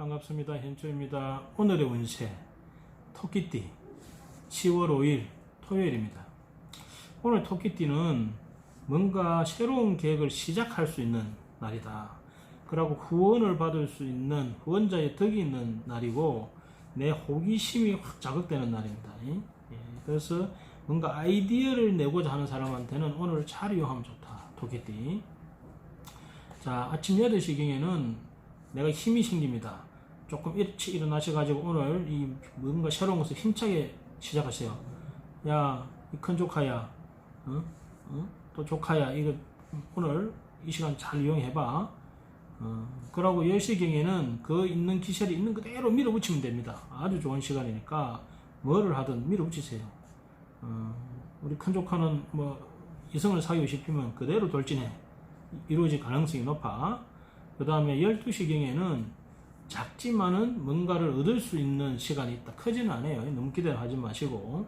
반갑습니다. 현주입니다. 오늘의 운세 토끼띠 10월 5일 토요일입니다. 오늘 토끼띠는 뭔가 새로운 계획을 시작할 수 있는 날이다. 그리고 후원을 받을 수 있는 후원자의 덕이 있는 날이고 내 호기심이 확 자극되는 날입니다. 예, 그래서 뭔가 아이디어를 내고자 하는 사람한테는 오늘 잘 이용하면 좋다. 토끼띠. 자, 아침 8시경에는 내가 힘이 생깁니다. 조금 일찍 일어나셔가지고 오늘 이 뭔가 새로운 것을 힘차게 시작하세요. 야, 이 큰 조카야, 어? 어? 또 조카야, 이거 오늘 이 시간 잘 이용해봐. 어, 그러고 10시경에는 그 있는 기세를 있는 그대로 밀어붙이면 됩니다. 아주 좋은 시간이니까 뭐를 하든 밀어붙이세요. 어, 우리 큰 조카는 뭐 이성을 사귀고 싶으면 그대로 돌진해. 이루어질 가능성이 높아. 그 다음에 12시경에는 작지만은 뭔가를 얻을 수 있는 시간이 있다. 크지는 않아요. 너무 기대를 하지 마시고.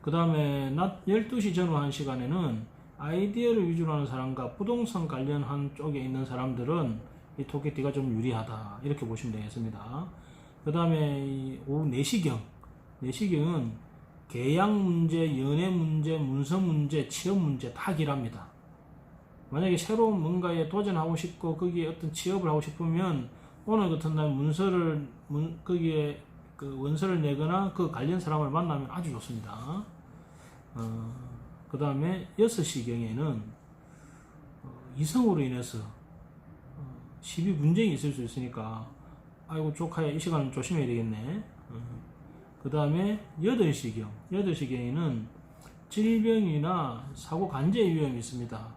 그 다음에 낮 12시 전후 한 시간에는 아이디어를 위주로 하는 사람과 부동산 관련한 쪽에 있는 사람들은 이 토끼띠가 좀 유리하다. 이렇게 보시면 되겠습니다. 그 다음에 오후 4시경. 4시경은 계약 문제, 연애 문제, 문서 문제, 취업 문제 다 길합니다. 만약에 새로운 뭔가에 도전하고 싶고 거기에 어떤 취업을 하고 싶으면 오늘 같은 날 문서를 문, 거기에 그 원서를 내거나 그 관련 사람을 만나면 아주 좋습니다. 어, 그 다음에 6시경에는 어, 이성으로 인해서 어, 시비 분쟁이 있을 수 있으니까 아이고 조카야 이 시간은 조심해야 되겠네. 그 다음에 8시경 8시경에는 질병이나 사고 간제 위험이 있습니다.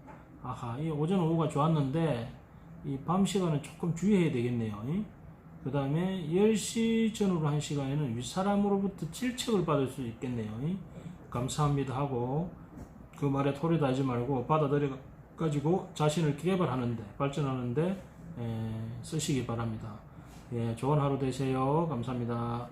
아하, 이 오전 오후가 좋았는데 이 밤 시간은 조금 주의해야 되겠네요. 그 다음에 10시 전후로 한 시간에는 윗사람으로부터 질책을 받을 수 있겠네요. 감사합니다 하고 그 말에 토리도 하지 말고 받아들여 가지고 자신을 개발하는데 발전하는데 에, 쓰시기 바랍니다. 예, 좋은 하루 되세요. 감사합니다.